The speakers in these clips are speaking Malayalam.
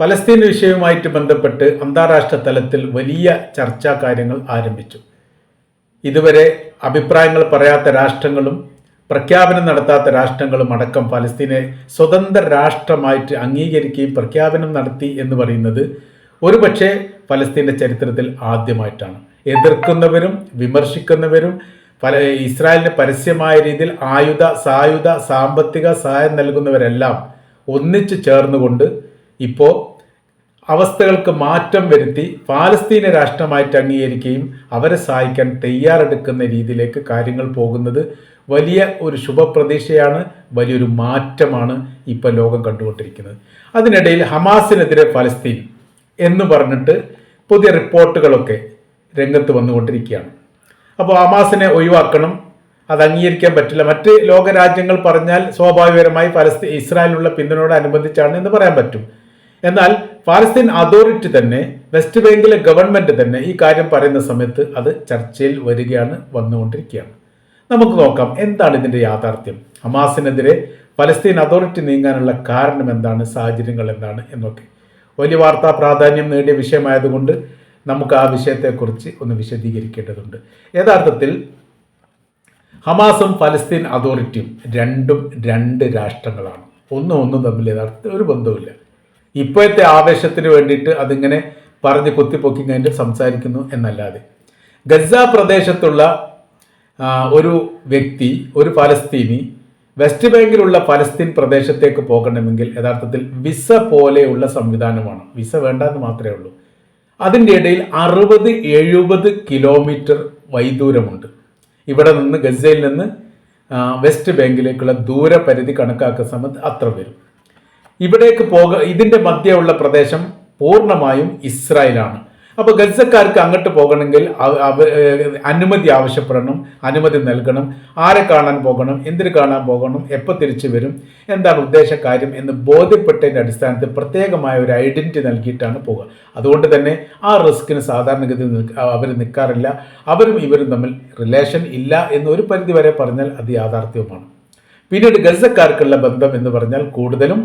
ഫലസ്തീൻ വിഷയവുമായിട്ട് ബന്ധപ്പെട്ട് അന്താരാഷ്ട്ര തലത്തിൽ വലിയ ചർച്ചാ കാര്യങ്ങൾ ആരംഭിച്ചു. ഇതുവരെ അഭിപ്രായങ്ങൾ പറയാത്ത രാഷ്ട്രങ്ങളും പ്രഖ്യാപനം നടത്താത്ത രാഷ്ട്രങ്ങളും അടക്കം ഫലസ്തീനെ സ്വതന്ത്ര രാഷ്ട്രമായിട്ട് അംഗീകരിക്കുകയും പ്രഖ്യാപനം നടത്തി എന്ന് പറയുന്നത് ഒരുപക്ഷെ ഫലസ്തീന്റെ ചരിത്രത്തിൽ ആദ്യമായിട്ടാണ്. എതിർക്കുന്നവരും വിമർശിക്കുന്നവരും പല ഇസ്രായേലിന് പരസ്യമായ രീതിയിൽ ആയുധ സായുധ സാമ്പത്തിക സഹായം നൽകുന്നവരെല്ലാം ഒന്നിച്ചു ചേർന്നുകൊണ്ട് ഇപ്പോൾ അവസ്ഥകൾക്ക് മാറ്റം വരുത്തി പാലസ്തീന രാഷ്ട്രമായിട്ട് അംഗീകരിക്കുകയും അവരെ സഹായിക്കാൻ തയ്യാറെടുക്കുന്ന രീതിയിലേക്ക് കാര്യങ്ങൾ പോകുന്നത് വലിയ ഒരു ശുഭപ്രതീക്ഷയാണ് വലിയൊരു മാറ്റമാണ് ഇപ്പോൾ ലോകം കണ്ടുകൊണ്ടിരിക്കുന്നത്. അതിനിടയിൽ ഹമാസിനെതിരെ ഫലസ്തീൻ എന്ന് പറഞ്ഞിട്ട് പുതിയ റിപ്പോർട്ടുകളൊക്കെ രംഗത്ത് വന്നുകൊണ്ടിരിക്കുകയാണ്. അപ്പോൾ ഹമാസിനെ ഒഴിവാക്കണം അത് അംഗീകരിക്കാൻ പറ്റില്ല. മറ്റ് ലോകരാജ്യങ്ങൾ പറഞ്ഞാൽ സ്വാഭാവികമായി ഫലസ്തീൻ ഇസ്രായേലിനുള്ള പിന്തുണയോടനുബന്ധിച്ചാണ് എന്ന് പറയാൻ പറ്റും. എന്നാൽ പാലസ്തീൻ അതോറിറ്റി തന്നെ വെസ്റ്റ് ബാങ്കിലെ ഗവൺമെന്റ് തന്നെ ഈ കാര്യം പറയുന്ന സമയത്ത് അത് ചർച്ചയിൽ വരികയാണ് വന്നുകൊണ്ടിരിക്കുകയാണ്. നമുക്ക് നോക്കാം എന്താണ് ഇതിന്റെ യാഥാർത്ഥ്യം? ഹമാസിനെതിരെ പലസ്തീൻ അതോറിറ്റി നീങ്ങാനുള്ള കാരണം എന്താണ് സാഹചര്യങ്ങൾ എന്താണ് എന്നൊക്കെ. വലിയ വാർത്താ പ്രാധാന്യം നേടിയ വിഷയമായതുകൊണ്ട് നമുക്ക് ആ വിഷയത്തെക്കുറിച്ച് ഒന്ന് വിശദീകരിക്കേണ്ടതുണ്ട്. യഥാർത്ഥത്തിൽ ഹമാസും ഫലസ്തീൻ അതോറിറ്റിയും രണ്ടും രണ്ട് രാഷ്ട്രങ്ങളാണ്. ഒന്നും ഒന്നും തമ്മിൽ യഥാർത്ഥത്തിൽ ഒരു ബന്ധവുമില്ല. ഇപ്പോഴത്തെ ആവേശത്തിന് വേണ്ടിയിട്ട് അതിങ്ങനെ പറഞ്ഞ് കുത്തിപ്പൊക്കി കഴിഞ്ഞിട്ട് സംസാരിക്കുന്നു എന്നല്ലാതെ. ഗസ പ്രദേശത്തുള്ള ഒരു വ്യക്തി ഒരു ഫലസ്തീനി വെസ്റ്റ് ബാങ്കിലുള്ള ഫലസ്തീൻ പ്രദേശത്തേക്ക് പോകണമെങ്കിൽ യഥാർത്ഥത്തിൽ വിസ പോലെയുള്ള സംവിധാനമാണ്. വിസ വേണ്ടെന്ന് മാത്രമേ ഉള്ളൂ. അതിന്റെ ഇടയിൽ അറുപത് എഴുപത് കിലോമീറ്റർ വൈദൂരമുണ്ട്. ഇവിടെ നിന്ന് ഗസയിൽ നിന്ന് വെസ്റ്റ് ബാങ്കിലേക്കുള്ള ദൂരപരിധി കണക്കാക്കുന്ന സമയത്ത് അത്ര വരും. ഇവിടേക്ക് പോക ഇതിന്റെ മധ്യമുള്ള പ്രദേശം പൂർണമായും ഇസ്രായേലാണ്. അപ്പോൾ ഗസക്കാർക്ക് അങ്ങോട്ട് പോകണമെങ്കിൽ അനുമതി ആവശ്യപ്പെടണം അനുമതി നൽകണം. ആരെ കാണാൻ പോകണം എന്തിനു കാണാൻ പോകണം എപ്പോൾ തിരിച്ചു വരും എന്താണ് ഉദ്ദേശ കാര്യം എന്ന് ബോധ്യപ്പെട്ടതിന്റെ അടിസ്ഥാനത്തിൽ പ്രത്യേകമായ ഒരു ഐഡന്റിറ്റി നൽകിയിട്ടാണ് പോകുക അതുകൊണ്ട് തന്നെ ആ റിസ്കിന് സാധാരണഗതിയിൽ അവർ നിൽക്കാറില്ല. അവരും ഇവരും തമ്മിൽ റിലേഷൻ ഇല്ല എന്ന് ഒരു പരിധി വരെ പറഞ്ഞാൽ അത് യാഥാർത്ഥ്യവുമാണ്. പിന്നീട് ഗസക്കാർക്കുള്ള ബന്ധം എന്ന് പറഞ്ഞാൽ കൂടുതലും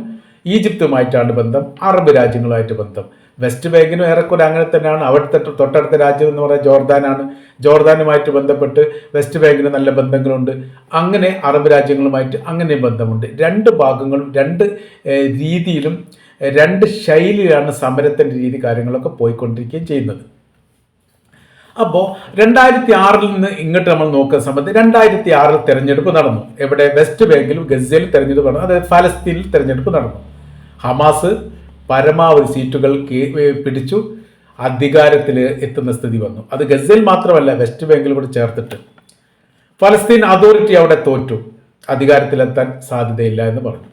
ഈജിപ്തുമായിട്ടാണ് ബന്ധം അറബ് രാജ്യങ്ങളുമായിട്ട് ബന്ധം. വെസ്റ്റ് ബാങ്കിനും ഏറെക്കുറെ അങ്ങനെ തന്നെയാണ്. അവിടുത്തെ തൊട്ടടുത്ത രാജ്യം എന്ന് പറയുന്നത് ജോർദാനാണ്. ജോർദാനുമായിട്ട് ബന്ധപ്പെട്ട് വെസ്റ്റ് ബാങ്കിന് നല്ല ബന്ധങ്ങളുണ്ട്. അങ്ങനെ അറബ് രാജ്യങ്ങളുമായിട്ട് അങ്ങനെ ബന്ധമുണ്ട്. രണ്ട് ഭാഗങ്ങളും രണ്ട് രീതിയിലും രണ്ട് ശൈലിയിലാണ് സമരത്തിന്റെ രീതി കാര്യങ്ങളൊക്കെ പോയിക്കൊണ്ടിരിക്കുകയും ചെയ്യുന്നത്. അപ്പോൾ രണ്ടായിരത്തി ആറിൽ നിന്ന് ഇങ്ങോട്ട് നമ്മൾ നോക്കുന്ന സമയത്ത് രണ്ടായിരത്തി ആറിൽ തെരഞ്ഞെടുപ്പ് നടന്നു. എവിടെ? വെസ്റ്റ് ബാങ്കിലും ഗസയിൽ തിരഞ്ഞെടുപ്പ് നടന്നു. അതായത് ഫലസ്തീനിൽ തിരഞ്ഞെടുപ്പ് നടന്നു. ഹമാസ് പരമാവധി സീറ്റുകൾ പിടിച്ചു. അധികാരത്തിൽ എത്തുന്ന സ്ഥിതി വന്നു. അത് ഗസയിൽ മാത്രമല്ല വെസ്റ്റ് കൂടെ ചേർത്തിട്ട്. ഫലസ്തീൻ അതോറിറ്റി അവിടെ തോറ്റു. അധികാരത്തിലെത്താൻ സാധ്യതയില്ല എന്ന് പറഞ്ഞു.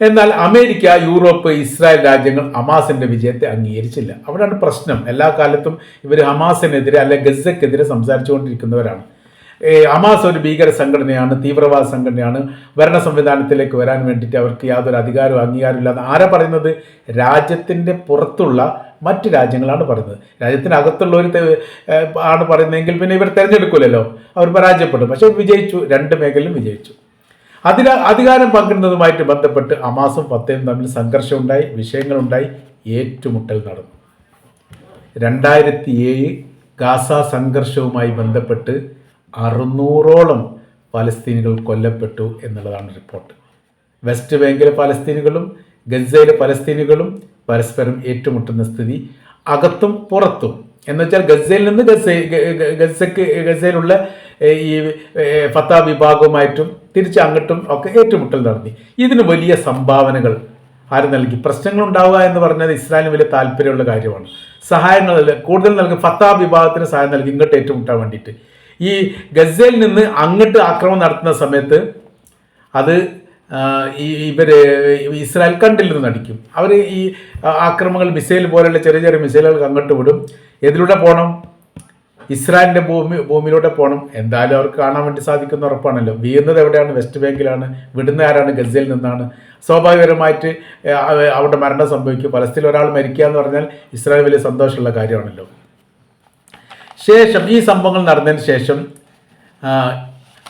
എന്നാൽ അമേരിക്ക യൂറോപ്പ് ഇസ്രായേൽ രാജ്യങ്ങൾ ഹമാസിന്റെ വിജയത്തെ അംഗീകരിച്ചില്ല. അവിടെയാണ് പ്രശ്നം. എല്ലാ കാലത്തും ഇവർ ഹമാസിനെതിരെ അല്ലെ ഗസക്കെതിരെ സംസാരിച്ചുകൊണ്ടിരിക്കുന്നവരാണ്. ഏ, ഹമാസ് ഒരു ഭീകര സംഘടനയാണ് തീവ്രവാദ സംഘടനയാണ്. ഭരണ സംവിധാനത്തിലേക്ക് വരാൻ വേണ്ടിയിട്ട് അവർക്ക് യാതൊരു അധികാരവും അംഗീകാരവും ഇല്ലാതെ ആരാ പറയുന്നത്? രാജ്യത്തിന്റെ പുറത്തുള്ള മറ്റ് രാജ്യങ്ങളാണ് പറയുന്നത്. രാജ്യത്തിനകത്തുള്ള ഒരു ആണ് പറയുന്നതെങ്കിൽ പിന്നെ ഇവർ തിരഞ്ഞെടുക്കില്ലല്ലോ അവർ പരാജയപ്പെടും. പക്ഷേ വിജയിച്ചു. രണ്ട് മേഖലയിലും വിജയിച്ചു. അതിൽ അധികാരം പങ്കിടുന്നതുമായിട്ട് ബന്ധപ്പെട്ട് അമാസും ഫത്തയും തമ്മിൽ സംഘർഷമുണ്ടായി. വിഷയങ്ങളുണ്ടായി. ഏറ്റുമുട്ടൽ നടന്നു. രണ്ടായിരത്തി ഏഴ് ഗാസ സംഘർഷവുമായി ബന്ധപ്പെട്ട് അറുന്നൂറോളം പലസ്തീനികൾ കൊല്ലപ്പെട്ടു എന്നുള്ളതാണ് റിപ്പോർട്ട്. വെസ്റ്റ് ബാങ്കിലെ പലസ്തീനുകളും ഗസയിലെ പലസ്തീനുകളും പരസ്പരം ഏറ്റുമുട്ടുന്ന സ്ഥിതി അകത്തും പുറത്തും. എന്ന് വെച്ചാൽ ഗസയിൽ നിന്ന് ഗസ ഗ- ഗ- ഗസക്ക് ഗസയിലുള്ള ഈ ഫത്താ വിഭാഗവുമായിട്ടും തിരിച്ച് അങ്ങോട്ടും ഒക്കെ ഏറ്റുമുട്ടൽ നടത്തി. ഇതിന് വലിയ സംഭാവനകൾ ആര് നൽകി? പ്രശ്നങ്ങൾ ഉണ്ടാവുക എന്ന് പറഞ്ഞത് ഇസ്രായേലിന് വലിയ താല്പര്യമുള്ള കാര്യമാണ്. സഹായങ്ങൾ കൂടുതൽ നൽകി ഫത്താ വിഭാഗത്തിന് സഹായം നൽകി ഇങ്ങോട്ട് ഏറ്റുമുട്ടാൻ വേണ്ടിയിട്ട്. ഈ ഗസയിൽ നിന്ന് അങ്ങോട്ട് ആക്രമണം നടത്തുന്ന സമയത്ത് അത് ഈ ഇവർ ഇസ്രായേൽ നിന്ന് അടിക്കും. അവർ ഈ ആക്രമങ്ങൾ മിസൈൽ പോലെയുള്ള ചെറിയ ചെറിയ മിസൈലുകൾ അങ്ങോട്ട് വിടും. എതിലൂടെ പോകണം ഇസ്രായേലിന്റെ ഭൂമി ഭൂമിയിലൂടെ പോകണം എന്തായാലും അവർക്ക് കാണാൻ വേണ്ടി സാധിക്കുന്ന ഉറപ്പാണല്ലോ. വീഴുന്നത് എവിടെയാണ്? വെസ്റ്റ് ബാങ്കിലാണ്. വിടുന്ന ആരാണ്? ഗസയിൽ നിന്നാണ്. സ്വാഭാവികമായിട്ട് അവിടെ മരണം സംഭവിക്കും. പലസ്തീനിൽ ഒരാൾ മരിക്കുക എന്ന് പറഞ്ഞാൽ ഇസ്രായേൽ വലിയ സന്തോഷമുള്ള കാര്യമാണല്ലോ. ശേഷം ഈ സംഭവങ്ങൾ നടന്നതിന് ശേഷം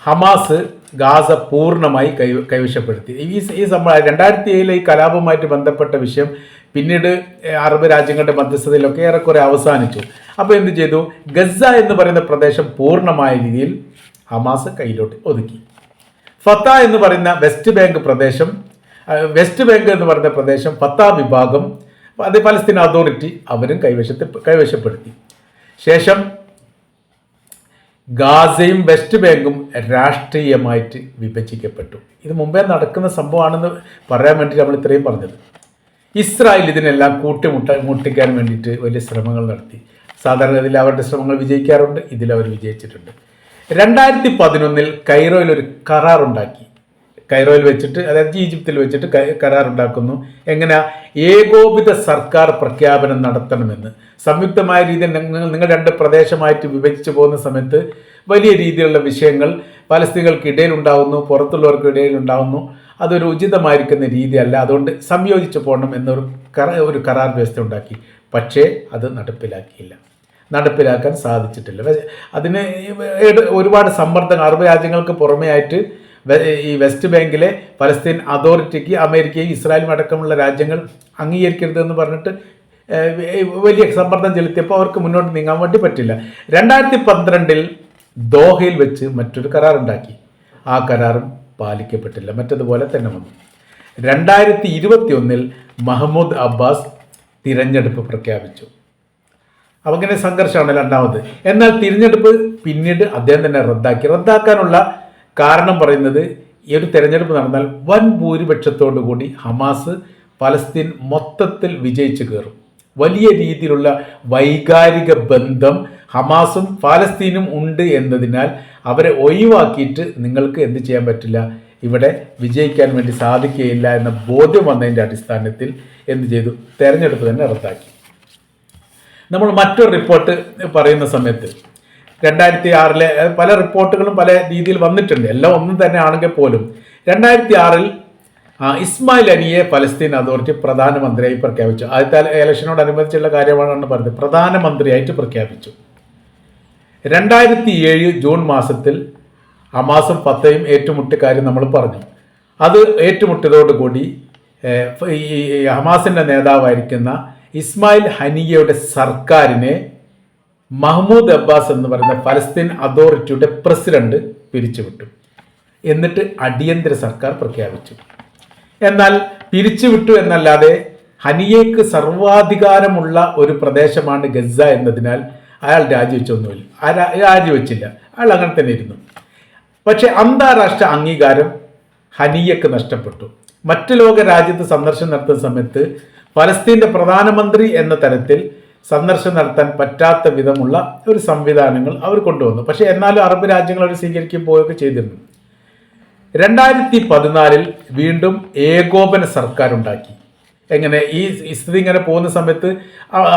ഹമാസ് ഗാസ പൂർണമായി കൈ കൈവശപ്പെടുത്തി. ഈ ഈ സംഭവം രണ്ടായിരത്തി ഏഴിലെ ഈ കലാപവുമായിട്ട് ബന്ധപ്പെട്ട വിഷയം പിന്നീട് അറബ് രാജ്യങ്ങളുടെ മധ്യസ്ഥതയിലൊക്കെ ഏറെക്കുറെ അവസാനിച്ചു. അപ്പോൾ എന്ത് ചെയ്തു? ഗസ എന്ന് പറയുന്ന പ്രദേശം പൂർണമായ രീതിയിൽ ഹമാസ് കയ്യിലോട്ട് ഒതുക്കി. ഫത്ത എന്ന് പറയുന്ന വെസ്റ്റ് ബാങ്ക് പ്രദേശം വെസ്റ്റ് ബാങ്ക് എന്ന് പറയുന്ന പ്രദേശം ഫത്ത വിഭാഗം അത് പലസ്തീൻ അതോറിറ്റി അവരും കൈവശത്തെ കൈവശപ്പെടുത്തി. ശേഷം ഗാസയും വെസ്റ്റ് ബാങ്കും രാഷ്ട്രീയമായിട്ട് വിഭജിക്കപ്പെട്ടു. ഇത് മുമ്പേ നടക്കുന്ന സംഭവമാണെന്ന് പറയാൻ വേണ്ടി നമ്മൾ ഇത്രയും പറഞ്ഞത്. ഇസ്രായേൽ ഇതിനെല്ലാം കൂട്ടിമുട്ട മുട്ടിക്കാൻ വേണ്ടിയിട്ട് വലിയ ശ്രമങ്ങൾ നടത്തി. സാധാരണഗതിയിൽ അവരുടെ ശ്രമങ്ങൾ വിജയിക്കാറുണ്ട് ഇതിൽ അവർ വിജയിച്ചിട്ടുണ്ട്. രണ്ടായിരത്തി പതിനൊന്നിൽ കൈറോയിൽ ഒരു കരാറുണ്ടാക്കി. കൈറോയിൽ വെച്ചിട്ട് അതായത് ഈജിപ്തിൽ വെച്ചിട്ട് കരാറുണ്ടാക്കുന്നു. എങ്ങനെ? ഏകോപിത സർക്കാർ പ്രഖ്യാപനം നടത്തണമെന്ന്. സംയുക്തമായ രീതിയിൽ നിങ്ങൾ നിങ്ങൾ രണ്ട് പ്രദേശമായിട്ട് വിഭജിച്ചു പോകുന്ന സമയത്ത് വലിയ രീതിയിലുള്ള വിഷയങ്ങൾ പലസ്തീനുകൾക്ക് ഇടയിൽ ഉണ്ടാകുന്നു പുറത്തുള്ളവർക്കിടയിൽ ഉണ്ടാകുന്നു അതൊരു ഉചിതമായിരിക്കുന്ന രീതിയല്ല. അതുകൊണ്ട് സംയോജിച്ച് പോകണം എന്നൊരു കറ ഒരു കരാർ വ്യവസ്ഥ ഉണ്ടാക്കി. പക്ഷേ അത് നടപ്പിലാക്കിയില്ല. നടപ്പിലാക്കാൻ സാധിച്ചിട്ടില്ല. അതിന് ഒരുപാട് സമ്മർദ്ദങ്ങൾ അറബ് രാജ്യങ്ങൾക്ക് പുറമേ ആയിട്ട് ഈ വെസ്റ്റ് ബാങ്കിലെ പലസ്തീൻ അതോറിറ്റിക്ക് അമേരിക്കയും ഇസ്രായേലും അടക്കമുള്ള രാജ്യങ്ങൾ അംഗീകരിക്കരുതെന്ന് പറഞ്ഞിട്ട് വലിയ സമ്മർദ്ദം ചെലുത്തിയപ്പോൾ അവർക്ക് മുന്നോട്ട് നീങ്ങാൻ വേണ്ടി പറ്റില്ല. രണ്ടായിരത്തി പന്ത്രണ്ടിൽ ദോഹയിൽ വെച്ച് മറ്റൊരു കരാറുണ്ടാക്കി. ആ കരാറും പാലിക്കപ്പെട്ടില്ല. മറ്റതുപോലെ തന്നെ വന്നു. രണ്ടായിരത്തി ഇരുപത്തി ഒന്നിൽ മഹമ്മൂദ് അബ്ബാസ് തിരഞ്ഞെടുപ്പ് പ്രഖ്യാപിച്ചു. ഇങ്ങനെ സംഘർഷമാണ് രണ്ടാമത്. എന്നാൽ തിരഞ്ഞെടുപ്പ് പിന്നീട് അദ്ദേഹം തന്നെ റദ്ദാക്കി. റദ്ദാക്കാനുള്ള കാരണം പറയുന്നത് ഈ ഒരു തെരഞ്ഞെടുപ്പ് നടന്നാൽ വൻ ഭൂരിപക്ഷത്തോടു കൂടി ഹമാസ് പലസ്തീൻ മൊത്തത്തിൽ വിജയിച്ചു കയറും. വലിയ രീതിയിലുള്ള വൈകാരിക ബന്ധം ഹമാസും പാലസ്തീനും ഉണ്ട് എന്നതിനാൽ അവരെ ഒഴിവാക്കിയിട്ട് നിങ്ങൾക്ക് എന്ത് ചെയ്യാൻ പറ്റില്ല? ഇവിടെ വിജയിക്കാൻ വേണ്ടി സാധിക്കുകയില്ല എന്ന ബോധ്യം വന്നതിന്റെ അടിസ്ഥാനത്തിൽ എന്ത് ചെയ്തു? തെരഞ്ഞെടുപ്പ് തന്നെ റദ്ദാക്കി. നമ്മൾ മറ്റൊരു റിപ്പോർട്ട് പറയുന്ന സമയത്ത് രണ്ടായിരത്തി ആറിലെ പല റിപ്പോർട്ടുകളും പല രീതിയിൽ വന്നിട്ടുണ്ട്. എല്ലാം ഒന്നും തന്നെ ആണെങ്കിൽ പോലും. രണ്ടായിരത്തി ആറിൽ ഇസ്മായിൽ അനിയെ പലസ്തീൻ അതോറിറ്റി പ്രധാനമന്ത്രിയായി പ്രഖ്യാപിച്ചു. ആദ്യത്തെ ഇലക്ഷനോടനുബന്ധിച്ചുള്ള കാര്യമാണെന്ന് പറഞ്ഞത് പ്രധാനമന്ത്രിയായിട്ട് പ്രഖ്യാപിച്ചു. രണ്ടായിരത്തി ഏഴ് ജൂൺ മാസത്തിൽ ഹമാസും ഫത്തയും ഏറ്റുമുട്ടിയ കാര്യം നമ്മൾ പറഞ്ഞു. അത് ഏറ്റുമുട്ടിയതോടുകൂടി ഈ ഹമാസിന്റെ നേതാവായിരിക്കുന്ന ഇസ്മായിൽ ഹനിയയുടെ സർക്കാരിനെ മഹ്മൂദ് അബ്ബാസ് എന്ന് പറയുന്ന ഫലസ്തീൻ അതോറിറ്റിയുടെ പ്രസിഡന്റ് പിരിച്ചുവിട്ടു. എന്നിട്ട് അടിയന്തര സർക്കാർ പ്രഖ്യാപിച്ചു. എന്നാൽ പിരിച്ചുവിട്ടു എന്നല്ലാതെ ഹനിയയ്ക്ക് സർവാധികാരമുള്ള ഒരു പ്രദേശമാണ് ഗസ എന്നതിനാൽ അയാൾ രാജിവെച്ചൊന്നുമില്ല. രാജിവെച്ചില്ല. അയാൾ അങ്ങനെ തന്നെ ഇരുന്നു. പക്ഷേ അന്താരാഷ്ട്ര അംഗീകാരം ഹനിയക്ക് നഷ്ടപ്പെട്ടു. മറ്റു ലോക രാജ്യത്ത് സന്ദർശനം നടത്തുന്ന സമയത്ത് ഫലസ്തീന്റെ പ്രധാനമന്ത്രി എന്ന തരത്തിൽ സന്ദർശനം നടത്താൻ പറ്റാത്ത വിധമുള്ള ഒരു സംവിധാനങ്ങൾ അവർ കൊണ്ടുവന്നു. പക്ഷേ എന്നാലും അറബ് രാജ്യങ്ങൾ അവർ സ്വീകരിക്കുകയും പോവുകയൊക്കെ ചെയ്തിരുന്നു. രണ്ടായിരത്തി പതിനാലിൽ വീണ്ടും ഏകോപന സർക്കാർ ഉണ്ടാക്കി. എങ്ങനെ? ഈ സ്ഥിതി ഇങ്ങനെ പോകുന്ന സമയത്ത്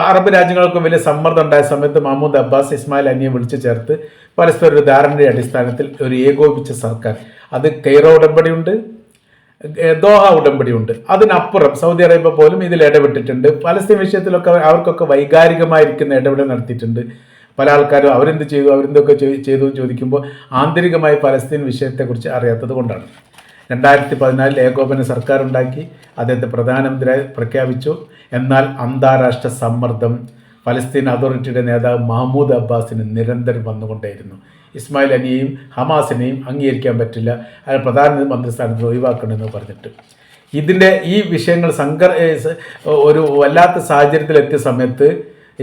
അറബ് രാജ്യങ്ങൾക്കും വലിയ സമ്മർദ്ദം ഉണ്ടായ സമയത്ത് മഹമ്മൂദ് അബ്ബാസ് ഇസ്മായിൽ അനിയെ വിളിച്ചു ചേർത്ത് പരസ്പര ഒരു ധാരണയുടെ അടിസ്ഥാനത്തിൽ ഒരു ഏകോപിച്ച സർക്കാർ. അത് കെയ്റോ ഉടമ്പടിയുണ്ട് ഏ, ഉടമ്പടി ഉണ്ട്. അതിനപ്പുറം സൗദി അറേബ്യ പോലും ഇതിൽ ഇടപെട്ടിട്ടുണ്ട്. പലസ്തീൻ വിഷയത്തിലൊക്കെ അവർക്കൊക്കെ വൈകാരികമായിരിക്കുന്ന ഇടപെടൽ നടത്തിയിട്ടുണ്ട്. പല ആൾക്കാരും അവരെന്ത് ചെയ്തു അവരെന്തൊക്കെ ചെയ്തു എന്ന് ചോദിക്കുമ്പോൾ ആന്തരികമായി പലസ്തീൻ വിഷയത്തെക്കുറിച്ച് അറിയാത്തത് കൊണ്ടാണ്. രണ്ടായിരത്തി പതിനാലിൽ ഏകോപന സർക്കാർ ഉണ്ടാക്കി അദ്ദേഹത്തെ പ്രധാനമന്ത്രിയായി പ്രഖ്യാപിച്ചു. എന്നാൽ അന്താരാഷ്ട്ര സമ്മർദ്ദം പലസ്തീൻ അതോറിറ്റിയുടെ നേതാവ് മഹമ്മൂദ് അബ്ബാസിന് നിരന്തരം വന്നുകൊണ്ടേയിരുന്നു. ഇസ്മായിൽ അനിയെയും ഹമാസിനെയും അംഗീകരിക്കാൻ പറ്റില്ല. അയാൾ പ്രധാനമന്ത്രി സ്ഥാനത്ത് ഒഴിവാക്കണമെന്ന് പറഞ്ഞിട്ട്. ഇതിന്റെ ഈ വിഷയങ്ങൾ സങ്കർ ഒരു വല്ലാത്ത സാഹചര്യത്തിലെത്തിയ സമയത്ത്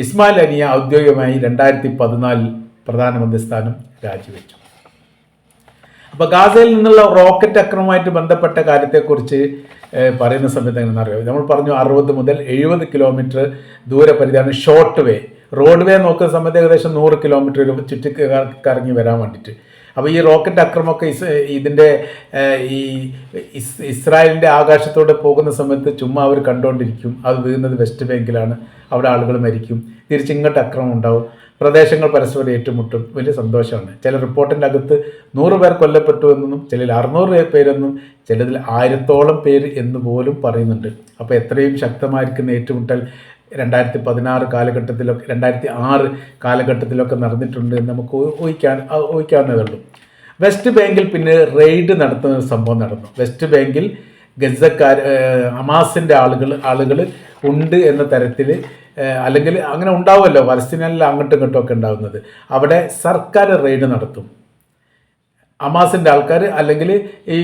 ഇസ്മായിൽ അനിയ ഔദ്യോഗികമായി രണ്ടായിരത്തി പതിനാലിൽ പ്രധാനമന്ത്രി സ്ഥാനം രാജിവെച്ചു. അപ്പോൾ ഗാസയിൽ നിന്നുള്ള റോക്കറ്റ് അക്രമമായിട്ട് ബന്ധപ്പെട്ട കാര്യത്തെക്കുറിച്ച് പറയുന്ന സമയത്ത് എങ്ങനെ അറിയാം? നമ്മൾ പറഞ്ഞു അറുപത് മുതൽ എഴുപത് കിലോമീറ്റർ ദൂരപരിധിയാണ് ഷോർട്ട് വേ റോഡ് വേ നോക്കുന്ന സമയത്ത് ഏകദേശം നൂറ് കിലോമീറ്റർ ചുറ്റി കറങ്ങി വരാൻ വേണ്ടിയിട്ട്. അപ്പോൾ ഈ റോക്കറ്റ് അക്രമമൊക്കെ ഇസ് ഇതിന്റെ ഈ ഇസ് ഇസ്രായേലിന്റെ ആകാശത്തോടെ പോകുന്ന സമയത്ത് ചുമ്മാ അവർ കണ്ടുകൊണ്ടിരിക്കും അത് വീഴുന്നത് വെസ്റ്റ് ബാങ്കിലാണ് അവിടെ ആളുകൾ മരിക്കും. തിരിച്ചിങ്ങോട്ട് അക്രമം ഉണ്ടാവും. പ്രദേശങ്ങൾ പരസ്പരം ഏറ്റുമുട്ടും. വലിയ സന്തോഷമാണ്. ചില റിപ്പോർട്ടിന്റെ അകത്ത് നൂറ് പേർ കൊല്ലപ്പെട്ടു എന്നും ചിലതിൽ അറുന്നൂറ് പേരെന്നും ചിലതിൽ ആയിരത്തോളം പേര് എന്ന് പോലും പറയുന്നുണ്ട്. അപ്പോൾ എത്രയും ശക്തമായിരിക്കുന്ന ഏറ്റുമുട്ടൽ രണ്ടായിരത്തി പതിനാറ് കാലഘട്ടത്തിലൊക്കെ രണ്ടായിരത്തി ആറ് കാലഘട്ടത്തിലൊക്കെ നടന്നിട്ടുണ്ട് എന്ന് നമുക്ക് ഊഹിക്കാൻ ഊഹിക്കാവുന്നതേ ഉള്ളൂ. വെസ്റ്റ് ബാങ്കിൽ പിന്നെ റെയ്ഡ് നടത്തുന്ന ഒരു സംഭവം നടന്നു. വെസ്റ്റ് ബാങ്കിൽ ഗസക്കാർ ഹമാസിന്റെ ആളുകൾ ആളുകൾ ഉണ്ട് എന്ന തരത്തിൽ അല്ലെങ്കിൽ അങ്ങനെ ഉണ്ടാവുമല്ലോ പലസ്തീനിൽ അങ്ങോട്ടും ഇങ്ങോട്ടും ഒക്കെ ഉണ്ടാകുന്നത് അവിടെ സർക്കാർ റെയ്ഡ് നടത്തും. ഹമാസിന്റെ ആൾക്കാർ അല്ലെങ്കിൽ ഈ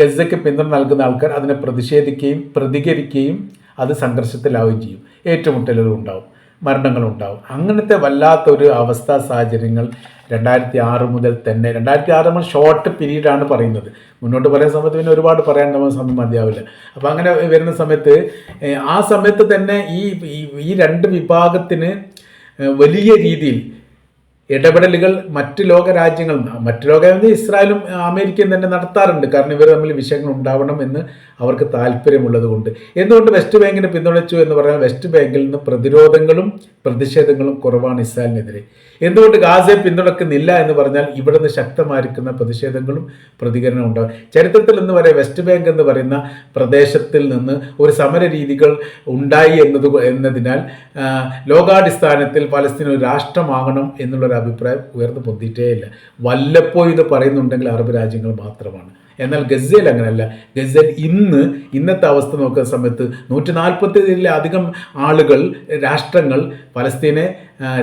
ഗസക്ക് പിന്തുണ നൽകുന്ന ആൾക്കാർ അതിനെ പ്രതിഷേധിക്കുകയും പ്രതികരിക്കുകയും അത് സംഘർഷത്തിലാവുകയും ചെയ്യും. ഏറ്റുമുട്ടലുകൾ ഉണ്ടാവും. മരണങ്ങളുണ്ടാവും. അങ്ങനത്തെ വല്ലാത്തൊരു അവസ്ഥാ സാഹചര്യങ്ങൾ രണ്ടായിരത്തി ആറ് മുതൽ തന്നെ. രണ്ടായിരത്തി ആറ് നമ്മൾ ഷോർട്ട് പീരീഡാണ് പറയുന്നത്. മുന്നോട്ട് പറയുന്ന സമയത്ത് പിന്നെ ഒരുപാട് പറയാൻ നമ്മൾ സമയം മതിയാവില്ല. അപ്പോൾ അങ്ങനെ വരുന്ന സമയത്ത് ആ സമയത്ത് തന്നെ ഈ- ഈ രണ്ട് വിഭാഗത്തിന് വലിയ രീതിയിൽ ഇടപെടലുകൾ മറ്റ് ലോക രാജ്യങ്ങൾ മറ്റ് ലോക ഇസ്രായേലും അമേരിക്കയും തന്നെ നടത്താറുണ്ട്. കാരണം ഇവർ തമ്മിൽ വിഷയങ്ങൾ ഉണ്ടാവണം എന്ന് അവർക്ക് താല്പര്യമുള്ളത് കൊണ്ട്. എന്തുകൊണ്ട് വെസ്റ്റ് ബാങ്കിനെ പിന്തുണച്ചു എന്ന് പറഞ്ഞാൽ വെസ്റ്റ് ബാങ്കിൽ നിന്ന് പ്രതിരോധങ്ങളും പ്രതിഷേധങ്ങളും കുറവാണ് ഇസ്രായേലിനെതിരെ. എന്തുകൊണ്ട് ഗാസയെ പിന്തുണക്കുന്നില്ല എന്ന് പറഞ്ഞാൽ ഇവിടെ നിന്ന് ശക്തമായിരിക്കുന്ന പ്രതിഷേധങ്ങളും പ്രതികരണവും ഉണ്ടാകും ചരിത്രത്തിൽ എന്ന് വരെ വെസ്റ്റ് ബാങ്ക് എന്ന് പറയുന്ന പ്രദേശത്തിൽ നിന്ന് ഒരു സമര രീതികൾ ഉണ്ടായി എന്നത് എന്നതിനാൽ ലോകാടിസ്ഥാനത്തിൽ പലസ്തീൻ ഒരു രാഷ്ട്രമാകണം എന്നുള്ളൊരു അഭിപ്രായം ഉയർന്നു പൊന്തിയിട്ടേയില്ല വല്ലപ്പോഴും ഇത് പറയുന്നുണ്ടെങ്കിൽ അറബ് രാജ്യങ്ങൾ മാത്രമാണ്. എന്നാൽ ഗസയിൽ അങ്ങനെയല്ല ഗസയിൽ ഇന്ന് ഇന്നത്തെ അവസ്ഥ നോക്കുന്ന സമയത്ത് നൂറ്റി നാൽപ്പത്തിലധികം ആളുകൾ രാഷ്ട്രങ്ങൾ പലസ്തീനെ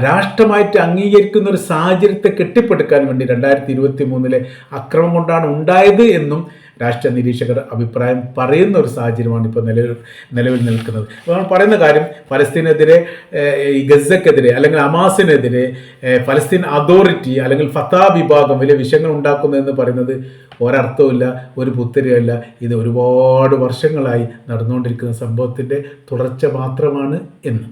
രാഷ്ട്രമായിട്ട് അംഗീകരിക്കുന്ന ഒരു സാഹചര്യത്തെ കെട്ടിപ്പടുക്കാൻ വേണ്ടി രണ്ടായിരത്തി ഇരുപത്തി മൂന്നിലെ അക്രമം കൊണ്ടാണ് ഉണ്ടായത് എന്നും രാഷ്ട്രീയ നിരീക്ഷകർ അഭിപ്രായം പറയുന്ന ഒരു സാഹചര്യമാണ് ഇപ്പോൾ നിലവിൽ നിലവിൽ നിൽക്കുന്നത്. അപ്പോൾ പറയുന്ന കാര്യം പലസ്തീനെതിരെ ഏഹ്, ഈ ഗസക്കെതിരെ അല്ലെങ്കിൽ അമാസിനെതിരെ ഫലസ്തീൻ അതോറിറ്റി അല്ലെങ്കിൽ ഫത്താ വിഭാഗം വലിയ വിഷയങ്ങൾ ഉണ്ടാക്കുന്നു എന്ന് പറയുന്നത് ഒരർത്ഥവുമില്ല ഒരു പുത്തിരിയല്ല ഇത് ഒരുപാട് വർഷങ്ങളായി നടന്നുകൊണ്ടിരിക്കുന്ന സംഭവത്തിന്റെ തുടർച്ച മാത്രമാണ് എന്ന്.